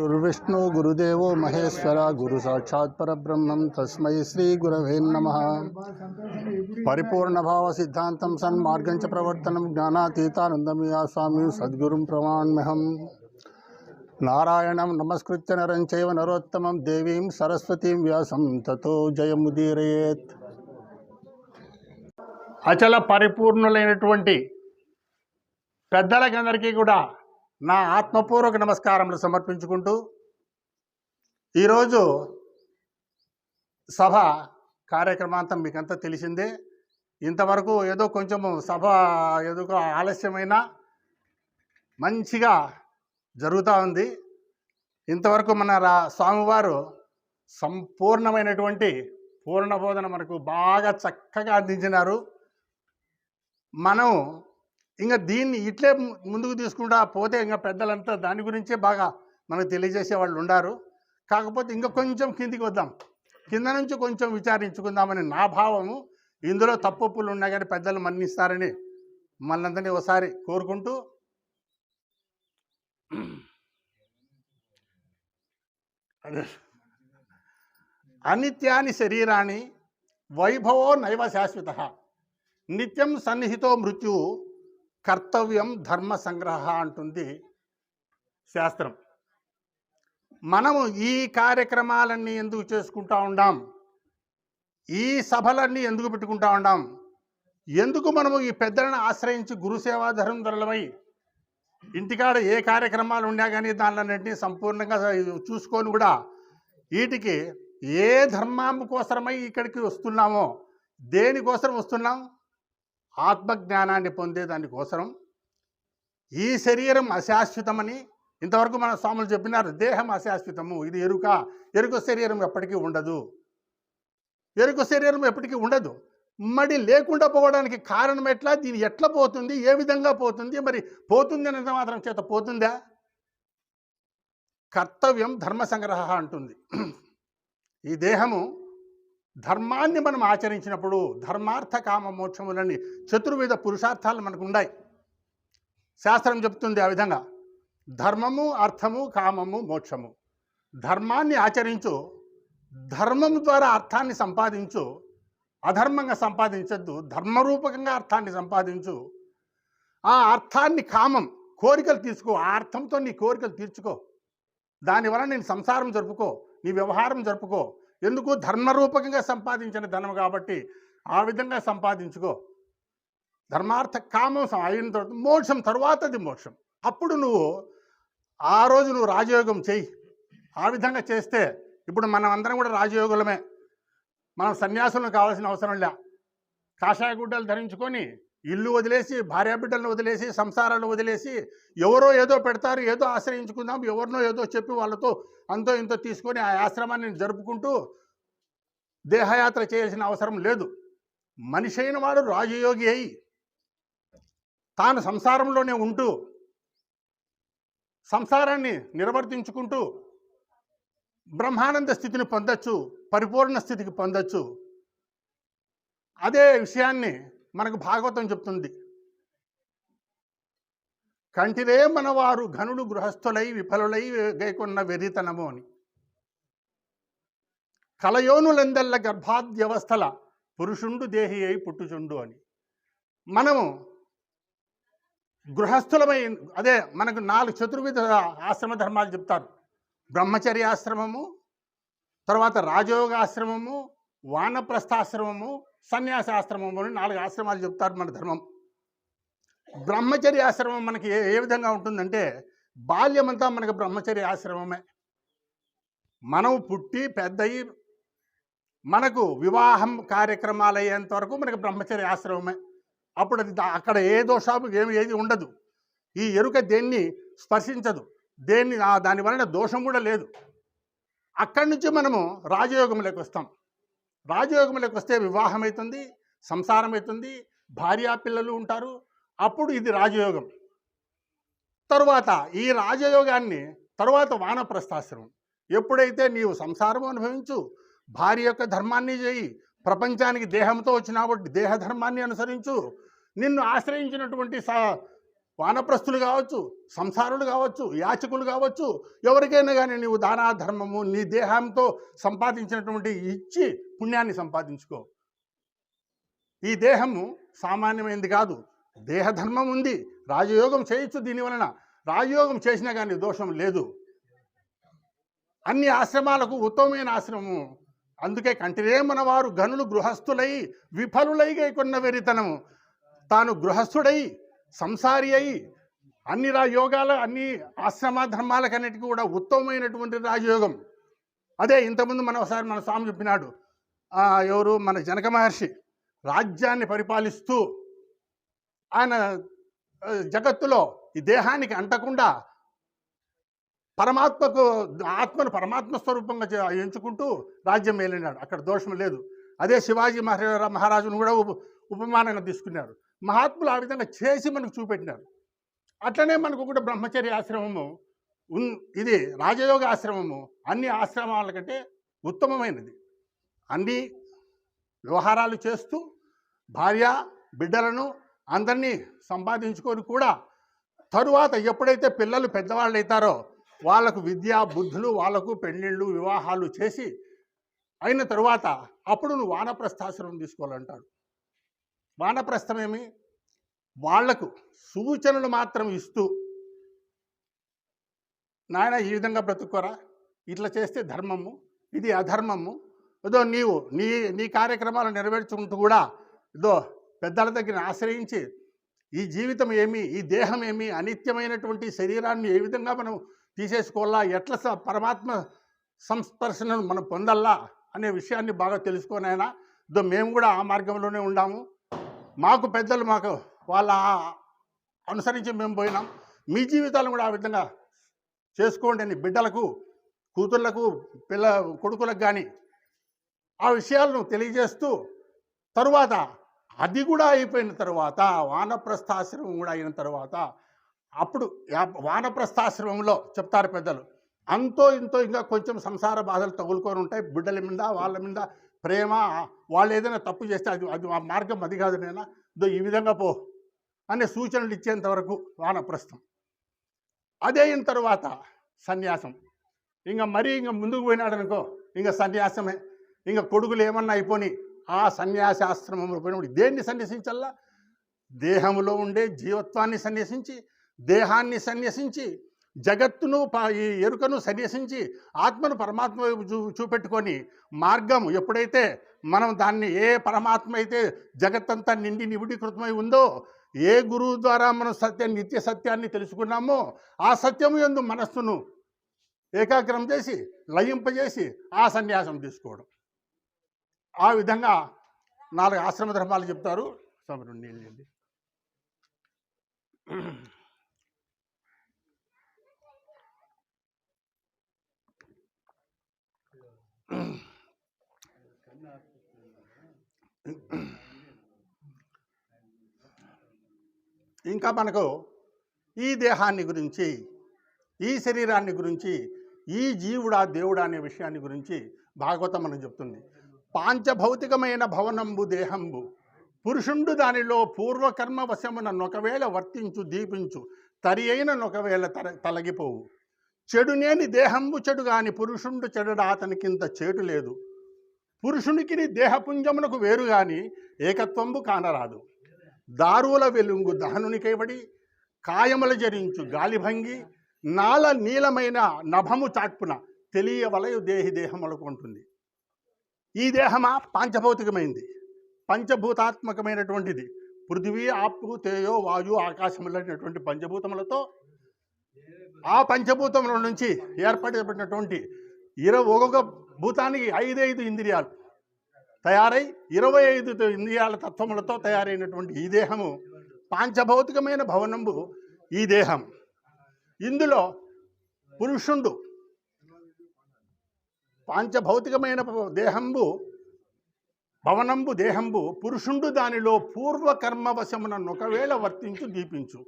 గురువిష్ణు గురుదేవో మహేశ్వర గురు సాక్షాత్ పరబ్రహ్మం తస్మై శ్రీ గురవే నమ పరిపూర్ణభావ సిద్ధాంతం సన్మార్గం చ ప్రవర్తనం జ్ఞానాతీతానందమయా స్వామి సద్గురుం ప్రమాణ్యహం నారాయణం నమస్కృత్య నరం చైవ నరోత్తమం దేవీం సరస్వతీం వ్యాసం తతో జయముదీరయేత్ అచల పరిపూర్ణులైనటువంటి పెద్దలకందరికీ కూడా నా ఆత్మపూర్వక నమస్కారములు సమర్పించుకుంటూ ఈరోజు సభ కార్యక్రమాంతం మీకంతా తెలిసిందే. ఇంతవరకు ఏదో కొంచెము సభ ఏదో ఆలస్యమైన మంచిగా జరుగుతూ ఉంది. ఇంతవరకు మన రా స్వామివారు సంపూర్ణమైనటువంటి పూర్ణ బోధన మనకు బాగా చక్కగా అందించినారు. మనం ఇంకా దీన్ని ఇట్లే ముందుకు తీసుకుంటా పోతే ఇంకా పెద్దలంతా దాని గురించే బాగా మనకు తెలియజేసే వాళ్ళు ఉండారు. కాకపోతే ఇంకా కొంచెం కిందికి వద్దాం. కింద నుంచి కొంచెం విచారించుకుందామని నా భావము. ఇందులో తప్పులు ఉన్నా కానీ పెద్దలు మన్నిస్తారని మనందరినీ ఒకసారి కోరుకుంటూ అదే. అనిత్యాని శరీరాన్ని వైభవో నైవ శాశ్వత. నిత్యం సన్నిహితో మృత్యు కర్తవ్యం ధర్మ సంగ్రహ అంటుంది శాస్త్రం. మనము ఈ కార్యక్రమాలన్నీ ఎందుకు చేసుకుంటా ఉండాం? ఈ సభలన్నీ ఎందుకు పెట్టుకుంటా ఉండాం? ఎందుకు మనము ఈ పెద్దలను ఆశ్రయించి గురుసేవా ధర్మధరులమై ఇంటికాడ ఏ కార్యక్రమాలు ఉన్నా కానీ దానిలన్నింటినీ సంపూర్ణంగా చూసుకొని కూడా వీటికి ఏ ధర్మాం కోసమై ఇక్కడికి వస్తున్నామో దేనికోసం వస్తున్నాం? ఆత్మజ్ఞానాన్ని పొందే కోసరం ఈ శరీరం అశాశ్వతమని ఇంతవరకు మన స్వాములు చెప్పినారు. దేహం అశాశ్వతము. ఇది ఎరుక. ఎరుక శరీరం ఎప్పటికీ ఉండదు. ఎరుక శరీరం ఎప్పటికీ ఉండదు. మడి లేకుండా పోవడానికి కారణం ఎట్లా? దీని ఎట్లా పోతుంది? ఏ విధంగా పోతుంది? మరి పోతుంది అనంత మాత్రం చేత పోతుందా? కర్తవ్యం ధర్మ సంగ్రహ అంటుంది. ఈ దేహము ధర్మాన్ని మనం ఆచరించినప్పుడు ధర్మార్థ కామ మోక్షములని చతుర్విధ పురుషార్థాలు మనకు ఉన్నాయి శాస్త్రం చెప్తుంది ఆ విధంగా ధర్మము అర్థము కామము మోక్షము. ధర్మాన్ని ఆచరించు ధర్మము ద్వారా అర్థాన్ని సంపాదించు అధర్మంగా సంపాదించద్దు ధర్మరూపకంగా అర్థాన్ని సంపాదించు. ఆ అర్థాన్ని కామం కోరికలు తీసుకో ఆ అర్థంతో నీ కోరికలు తీర్చుకో. దానివల్ల నేను సంసారం జరుపుకో నీ వ్యవహారం జరుపుకో ఎందుకు? ధర్మరూపకంగా సంపాదించిన ధనం కాబట్టి ఆ విధంగా సంపాదించుకో. ధర్మార్థ కామం అయిన తర్వాత మోక్షం తరువాతది మోక్షం. అప్పుడు నువ్వు ఆ రోజు నువ్వు రాజయోగం చెయ్యి ఆ విధంగా చేస్తే ఇప్పుడు మనం అందరం కూడా రాజయోగులమే. మనం సన్యాసులను కావాల్సిన అవసరం లే. కాషాయ గుడ్డలు ధరించుకొని ఇల్లు వదిలేసి భార్యాబిడ్డలను వదిలేసి సంసారాలు వదిలేసి ఎవరో ఏదో పెడతారు ఏదో ఆశ్రయించుకుందాం ఎవరినో ఏదో చెప్పి వాళ్ళతో అంతో ఇంతో తీసుకొని ఆ ఆశ్రమాన్ని జరుపుకుంటూ దేహయాత్ర చేయాల్సిన అవసరం లేదు. మనిషి అయిన వాడు రాజయోగి అయి తాను సంసారంలోనే ఉంటూ సంసారాన్ని నిర్వర్తించుకుంటూ బ్రహ్మానంద స్థితిని పొందొచ్చు పరిపూర్ణ స్థితికి పొందొచ్చు. అదే విషయాన్ని మనకు భాగవతం చెప్తుంది. కంటిరే మనవారు ఘనుడు గృహస్థులై విఫలులై గైకొన్న వెరితనము అని. కలయోనులందెల్ల గర్భాద్యవస్థల పురుషుండు దేహి అయి పుట్టుచుండు అని. మనము గృహస్థులమై అదే మనకు నాలుగు చతుర్విధ ఆశ్రమ ధర్మాలు చెప్తారు. బ్రహ్మచర్య ఆశ్రమము తర్వాత రాజయోగ ఆశ్రమము సన్యాస ఆశ్రమం అని నాలుగు ఆశ్రమాలు చెప్తారు మన ధర్మం. బ్రహ్మచర్య ఆశ్రమం మనకి ఏ ఏ విధంగా ఉంటుందంటే బాల్యమంతా మనకు బ్రహ్మచర్య ఆశ్రమమే. మనం పుట్టి పెద్దయి మనకు వివాహం కార్యక్రమాలు అయ్యేంత వరకు మనకు బ్రహ్మచర్య ఆశ్రమమే. అప్పుడు అది అక్కడ ఏ దోషాలు ఏమి ఏది ఉండదు. ఈ ఎరుక దేన్ని స్పర్శించదు. దేన్ని ఆ- దాని వలన దోషం కూడా లేదు. అక్కడి నుంచి మనము రాజయోగంలోకి వస్తాం. రాజయోగంలోకి వస్తే వివాహం అవుతుంది సంసారం అవుతుంది భార్యా పిల్లలు ఉంటారు. అప్పుడు ఇది రాజయోగం. తరువాత ఈ రాజయోగాన్ని తరువాత వానప్రస్థాశ్రమం. ఎప్పుడైతే నీవు సంసారం అనుభవించు భార్య యొక్క ధర్మాన్ని చేయి ప్రపంచానికి దేహంతో వచ్చిన కాబట్టి దేహధర్మాన్ని అనుసరించు నిన్ను ఆశ్రయించినటువంటి స వానప్రస్తులు కావచ్చు సంసారులు కావచ్చు యాచకులు కావచ్చు ఎవరికైనా కానీ నీవు దానా ధర్మము నీ దేహంతో సంపాదించినటువంటి ఇచ్చి పుణ్యాన్ని సంపాదించుకో. ఈ దేహము సామాన్యమైనది కాదు. దేహధర్మం ఉంది. రాజయోగం చేయొచ్చు దీని వలన. రాజయోగం చేసినా కానీ దోషం లేదు. అన్ని ఆశ్రమాలకు ఉత్తమమైన ఆశ్రమము. అందుకే కంటిరేమన వారు గనులు గృహస్థులై విఫలులైగా కొన్న వెరితనము. తాను గృహస్థుడై సంసారి అయి అన్ని రాజయోగాల అన్ని ఆశ్రమ ధర్మాలకన్నిటికీ కూడా ఉత్తమమైనటువంటి రాజయోగం. అదే ఇంతకుముందు మనం ఒకసారి మన స్వామి చెప్పినాడు ఎవరు? మన జనక మహర్షి రాజ్యాన్ని పరిపాలిస్తూ ఆయన జగత్తులో ఈ దేహానికి అంటకుండా పరమాత్మకు ఆత్మను పరమాత్మ స్వరూపంగా ఎంచుకుంటూ రాజ్యం మేలినాడు. అక్కడ దోషం లేదు. అదే శివాజీ మహారా మహారాజును కూడా ఉప ఉపమానంగా తీసుకున్నారు. మహాత్ములు ఆ విధంగా చేసి మనకు చూపెట్టినారు. అట్లనే మనకు కూడా బ్రహ్మచర్య ఆశ్రమము ఇది రాజయోగ ఆశ్రమము అన్ని ఆశ్రమాల కంటే ఉత్తమమైనది. అన్ని వ్యవహారాలు చేస్తూ భార్య బిడ్డలను అందరినీ సంపాదించుకొని కూడా తరువాత ఎప్పుడైతే పిల్లలు పెద్దవాళ్ళు అవుతారో వాళ్ళకు విద్య బుద్ధులు వాళ్ళకు పెళ్ళిళ్ళు వివాహాలు చేసి అయిన తరువాత అప్పుడు నువ్వు వానప్రస్థాశ్రమం తీసుకోవాలంటాడు వానప్రస్థమేమి? వాళ్ళకు సూచనలు మాత్రం ఇస్తూ నాయన ఈ విధంగా బ్రతుక్కోరా? ఇట్లా చేస్తే ధర్మము ఇది అధర్మము. ఏదో నీవు నీ నీ కార్యక్రమాలు నెరవేర్చుకుంటూ కూడా ఏదో పెద్దల దగ్గర ఆశ్రయించి ఈ జీవితం ఏమి ఈ దేహం ఏమి అనిత్యమైనటువంటి శరీరాన్ని ఏ విధంగా మనం తీసేసుకోవాలా? ఎట్లా స- పరమాత్మ సంస్పర్శనను మనం పొందల్లా? అనే విషయాన్ని బాగా తెలుసుకొని ఆయన ఇదో మేము కూడా ఆ మార్గంలోనే ఉండాము. మాకు పెద్దలు మాకు వాళ్ళ అనుసరించి మేము పోయినాం. మీ జీవితాలను కూడా ఆ విధంగా చేసుకోండి అని బిడ్డలకు కూతుర్లకు పిల్ల కొడుకులకు కానీ ఆ విషయాలను తెలియజేస్తూ తరువాత అది కూడా అయిపోయిన తర్వాత వానప్రస్థాశ్రమం కూడా అయిన తర్వాత అప్పుడు వానప్రస్థాశ్రమంలో చెప్తారు పెద్దలు అంతో ఇంతో ఇంకా కొంచెం సంసార బాధలు తగులుకొని ఉంటాయి. బిడ్డల మీద వాళ్ళ మీద ప్రేమ వాళ్ళు ఏదైనా తప్పు చేస్తే అది అది ఆ మార్గం అది కాదు నేను ఇదో ఈ విధంగా పో అనే సూచనలు ఇచ్చేంత వరకు వానప్రస్థం అదే అయిన తర్వాత సన్యాసం. ఇంకా మరీ ఇంకా ముందుకు పోయినాడు అనుకో ఇంకా సన్యాసమే. ఇంకా కొడుకులు ఏమన్నా అయిపోని ఆ సన్యాసాశ్రమంలో పోయినప్పుడు దేన్ని సన్యసించల్లా? దేహంలో ఉండే జీవత్వాన్ని సన్యసించి దేహాన్ని సన్యసించి జగత్తును ప- ఈ ఎరుకను సన్యసించి ఆత్మను పరమాత్మ చూ చూపెట్టుకొని మార్గం ఎప్పుడైతే మనం దాన్ని ఏ పరమాత్మ అయితే జగత్తంతా నిండి నిబిడీకృతమై ఉందో ఏ గురువు ద్వారా మనం సత్యాన్ని నిత్య సత్యాన్ని తెలుసుకున్నామో ఆ సత్యము ఎందు మనస్సును ఏకాగ్రం చేసి లయింపజేసి ఆ సన్యాసం తీసుకోవడం. ఆ విధంగా నాలుగు ఆశ్రమ ధర్మాలు చెప్తారు. స్వామి ఇంకా మనకు ఈ దేహాన్ని గురించి ఈ శరీరాన్ని గురించి ఈ జీవుడా దేవుడా అనే విషయాన్ని గురించి భాగవతం మనం చెప్తుంది. పాంచభౌతికమైన భవనంబు దేహంబు పురుషుండు దానిలో పూర్వకర్మ వశమున నొకవేళ వర్తించు దీపించు తరి అయిన నొకవేళ తర తలగిపోవు. చెడునేని దేహంబు చెడు గాని పురుషుండు చెడుడా అతనికింత చేటు లేదు. పురుషునికి దేహపుంజమునకు వేరు గాని ఏకత్వంబు కానరాదు. దారుల వెలుంగు దహనునికైబడి కాయముల జరించు గాలిభంగి నాల నీలమైన నభము చాట్పున తెలియవలయు దేహి దేహములకు ఉంటుంది ఈ దేహమా పాంచభౌతికమైంది. పంచభూతాత్మకమైనటువంటిది. పృథివీ ఆపు తేయో వాయు ఆకాశములైనటువంటి పంచభూతములతో ఆ పంచభూతముల నుంచి ఏర్పడబడినటువంటి ఇరవై ఒక్కొక్క భూతానికి ఐదైదు ఇంద్రియాలు తయారై ఇరవై ఐదు ఇంద్రియాల తత్వములతో తయారైనటువంటి ఈ దేహము పాంచభౌతికమైన భవనంబు ఈ దేహం. ఇందులో పురుషుండు పాంచభౌతికమైన దేహంబు భవనంబు దేహంబు పురుషుండు దానిలో పూర్వకర్మవశమున ఒకవేళ వర్తించు దీపించు.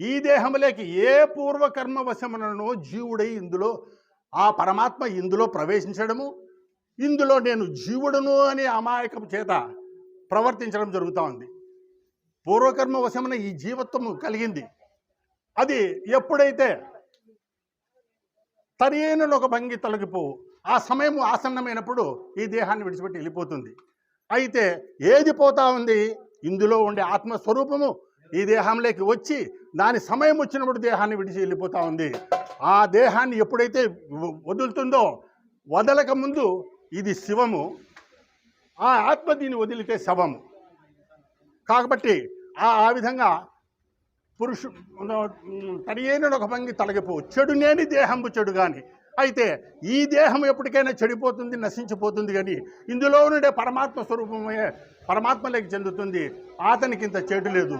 ఈ దేహములేకి ఏ పూర్వకర్మ వశముననో జీవుడై ఇందులో ఆ పరమాత్మ ఇందులో ప్రవేశించడము ఇందులో నేను జీవుడును అనే అమాయకం చేత ప్రవర్తించడం జరుగుతూ ఉంది. పూర్వకర్మ వశమున ఈ జీవత్వము కలిగింది. అది ఎప్పుడైతే సరైన ఒక భంగి తొలగిపోవు ఆ సమయం ఆసన్నమైనప్పుడు ఈ దేహాన్ని విడిచిపెట్టి వెళ్ళిపోతుంది. అయితే ఏది పోతా ఉంది? ఇందులో ఉండే ఆత్మస్వరూపము ఈ దేహంలోకి వచ్చి దాని సమయం వచ్చినప్పుడు దేహాన్ని విడిచి వెళ్ళిపోతూ ఉంది. ఆ దేహాన్ని ఎప్పుడైతే వదులుతుందో వదలక ముందు ఇది శివము. ఆ ఆత్మ దీన్ని వదిలితే శవము. కాబట్టి ఆ ఆ విధంగా పురుషు తడియైన ఒక భంగి తొలగిపో చెడు నేని దేహంబు చెడు కానీ అయితే ఈ దేహం ఎప్పటికైనా చెడిపోతుంది నశించిపోతుంది కానీ ఇందులో ఉండే పరమాత్మ స్వరూపమే పరమాత్మలోకి చెందుతుంది. అతనికి ఇంత చెడు లేదు.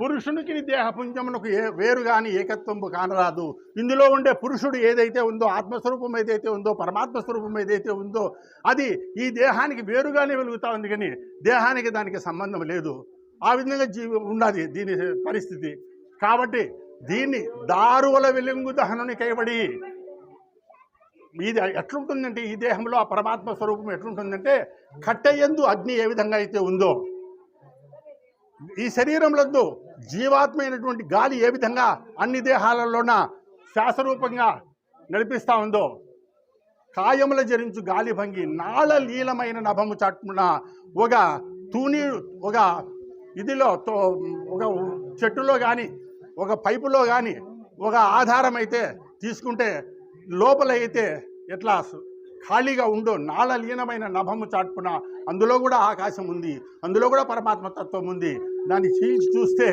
పురుషునికి దేహపుంజమునకు ఏ వేరు కానీ ఏకత్వము కానరాదు. ఇందులో ఉండే పురుషుడు ఏదైతే ఉందో ఆత్మస్వరూపం ఏదైతే ఉందో పరమాత్మ స్వరూపం ఏదైతే ఉందో అది ఈ దేహానికి వేరుగానే వెలుగుతా ఉంది కానీ దేహానికి దానికి సంబంధం లేదు. ఆ విధంగా జీవి ఉన్నది దీని పరిస్థితి. కాబట్టి దీన్ని దారువల వెలుగు దహనుని కైబడి ఇది ఎట్లుంటుందంటే ఈ దేహంలో ఆ పరమాత్మ స్వరూపం ఎట్లుంటుందంటే కట్టెయందు అగ్ని ఏ విధంగా అయితే ఉందో ఈ శరీరంలో జీవాత్మైనటువంటి గాలి ఏ విధంగా అన్ని దేహాలలోన శ్వాసరూపంగా నడిపిస్తూ ఉందో కాయముల జరించు గాలి భంగి నాళ లీలమైన నభము చాటున ఒక తూని ఒక ఇదిలో తో ఒక చెట్టులో కానీ ఒక పైపులో కానీ ఒక ఆధారం అయితే తీసుకుంటే లోపల అయితే ఎట్లా ఖాళీగా ఉండు నాళ లీనమైన నభము చాటున. అందులో కూడా ఆకాశం ఉంది అందులో కూడా పరమాత్మ తత్వం ఉంది. దాన్ని చీల్చి చూస్తే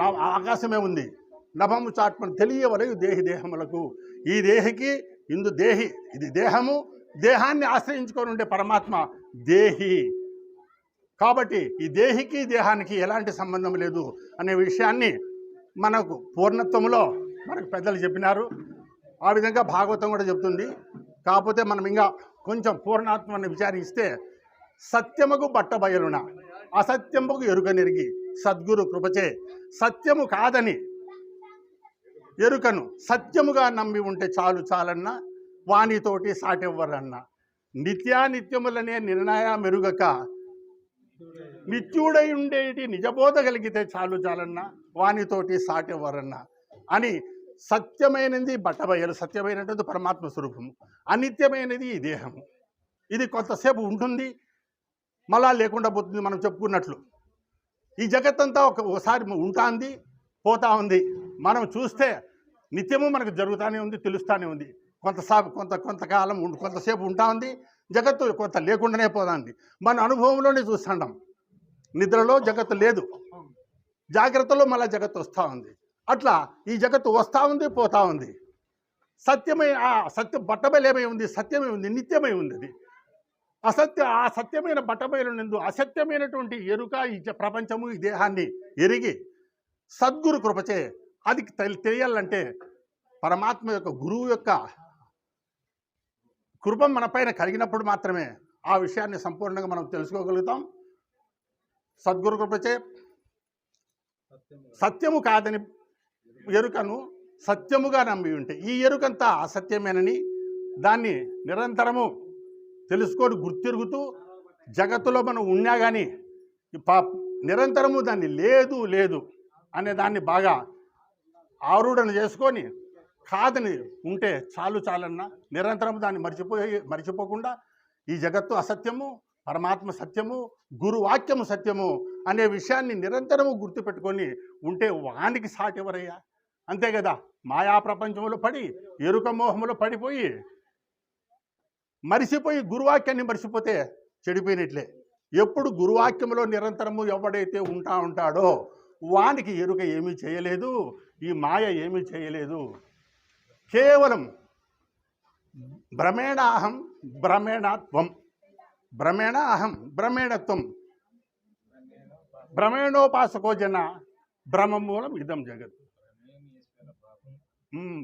నా ఆకాశమే ఉంది. నభము చాటుకుని తెలియవలయు దేహి దేహములకు. ఈ దేహికి ఇందు దేహి ఇది దేహము దేహాన్ని ఆశ్రయించుకొని ఉండే పరమాత్మ దేహి. కాబట్టి ఈ దేహికి దేహానికి ఎలాంటి సంబంధం లేదు అనే విషయాన్ని మనకు పూర్ణత్వంలో మనకు పెద్దలు చెప్పినారు. ఆ విధంగా భాగవతం కూడా చెప్తుంది. కాకపోతే మనం ఇంకా కొంచెం పూర్ణాత్మని విచారిస్తే సత్యముకు బట్టబయలున అసత్యముకు ఎరుకనెరిగి సద్గురు కృపచే. సత్యము కాదని ఎరుకను సత్యముగా నమ్మి ఉంటే చాలు చాలన్న వానితోటి సాటెవ్వరన్న. నిత్యానిత్యములనే నిర్ణయ మెరుగక నిత్యుడై ఉండేటి నిజబోధ కలిగితే చాలు చాలన్న వానితోటి సాటెవ్వరన్న అని సత్యమైనది బట్టబయలు సత్యమైనటువంటి పరమాత్మ స్వరూపము. అనిత్యమైనది ఈ దేహము. ఇది కొంతసేపు ఉంటుంది మళ్ళా లేకుండా పోతుంది మనం చెప్పుకున్నట్లు. ఈ జగత్తంతా ఒక ఒకసారి ఉంటుంది పోతా ఉంది. మనం చూస్తే నిత్యము మనకు జరుగుతూనే ఉంది తెలుస్తూనే ఉంది. కొంతసేపు కొంత కొంతకాలం కొంతసేపు ఉంటా ఉంది జగత్తు కొంత లేకుండానే పోతా మన అనుభవంలోనే చూస్తుంటాం. నిద్రలో జగత్తు లేదు. జాగ్రత్తలో మళ్ళీ జగత్తు వస్తూ ఉంది. అట్లా ఈ జగత్తు వస్తూ ఉంది పోతా ఉంది. సత్యమై ఆ సత్యం బట్టబయలేమై ఉంది సత్యమై ఉంది నిత్యమై ఉంది అది అసత్య ఆ సత్యమైన బట్టబయలు నందు అసత్యమైనటువంటి ఎరుక ఈ ప్రపంచము ఈ దేహాన్ని ఎరిగి సద్గురు కృపచే అది తెలి- తెలియాలంటే పరమాత్మ యొక్క గురువు యొక్క కృప మన పైన కలిగినప్పుడు మాత్రమే ఆ విషయాన్ని సంపూర్ణంగా మనం తెలుసుకోగలుగుతాం. సద్గురు కృపచే సత్యము కాదని ఎరుకను సత్యముగా నమ్మి ఉంటే ఈ ఎరుకంతా అసత్యమేనని దాన్ని నిరంతరము తెలుసుకొని గుర్తిరుగుతూ జగత్తులో మనం ఉన్నా కానీ పా నిరంతరము దాన్ని లేదు లేదు అనే దాన్ని బాగా ఆరుడన చేసుకొని కాదని ఉంటే చాలు చాలన్న నిరంతరం దాన్ని మర్చిపోయి మర్చిపోకుండా ఈ జగత్తు అసత్యము పరమాత్మ సత్యము గురువాక్యము సత్యము అనే విషయాన్ని నిరంతరము గుర్తుపెట్టుకొని ఉంటే వానికి సాటి ఎవరయ్యా అంతే కదా మాయా ప్రపంచంలో పడి ఎరుక మోహంలో పడిపోయి మరిసిపోయి గురువాక్యాన్ని మరిసిపోతే చెడిపోయినట్లే. ఎప్పుడు గురువాక్యంలో నిరంతరము ఎవడైతే ఉంటా ఉంటాడో వానికి ఎరుక ఏమీ చేయలేదు ఈ మాయ ఏమీ చేయలేదు. కేవలం భ్రమేణాహం భ్రమేణత్వం భ్రమేణ అహం భ్రమేణత్వం భ్రమేణోపాసకో జన భ్రమమూలం ఇదం జగత్.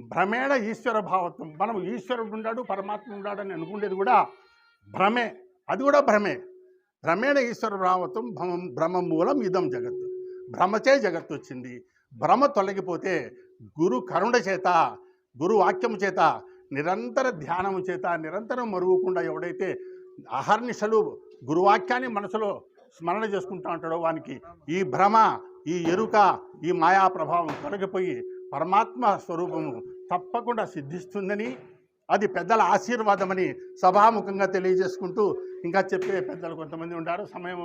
భ్రమేణ ఈశ్వర భావత్వం. మనం ఈశ్వరుడు ఉన్నాడు పరమాత్మ ఉన్నాడు అని అనుకునేది కూడా భ్రమే. అది కూడా భ్రమే. భ్రమేణ ఈశ్వర భావత్వం భ్రమం భ్రమ మూలం ఇదం జగత్. భ్రమచే జగత్తు వచ్చింది. భ్రమ తొలగిపోతే గురు కరుణ చేత గురు వాక్యము చేత నిరంతర ధ్యానము చేత నిరంతరం మరుగుకుండా ఎవడైతే అహర్నిశలు గురువాక్యాన్ని మనసులో స్మరణ చేసుకుంటా ఉంటాడో వానికి. ఈ భ్రమ ఈ ఎరుక ఈ మాయా ప్రభావం తొలగిపోయి పరమాత్మ స్వరూపము తప్పకుండా సిద్ధిస్తుందని అది పెద్దల ఆశీర్వాదమని సభాముఖంగా తెలియజేసుకుంటూ ఇంకా చెప్పే పెద్దలు కొంతమంది ఉంటారు సమయం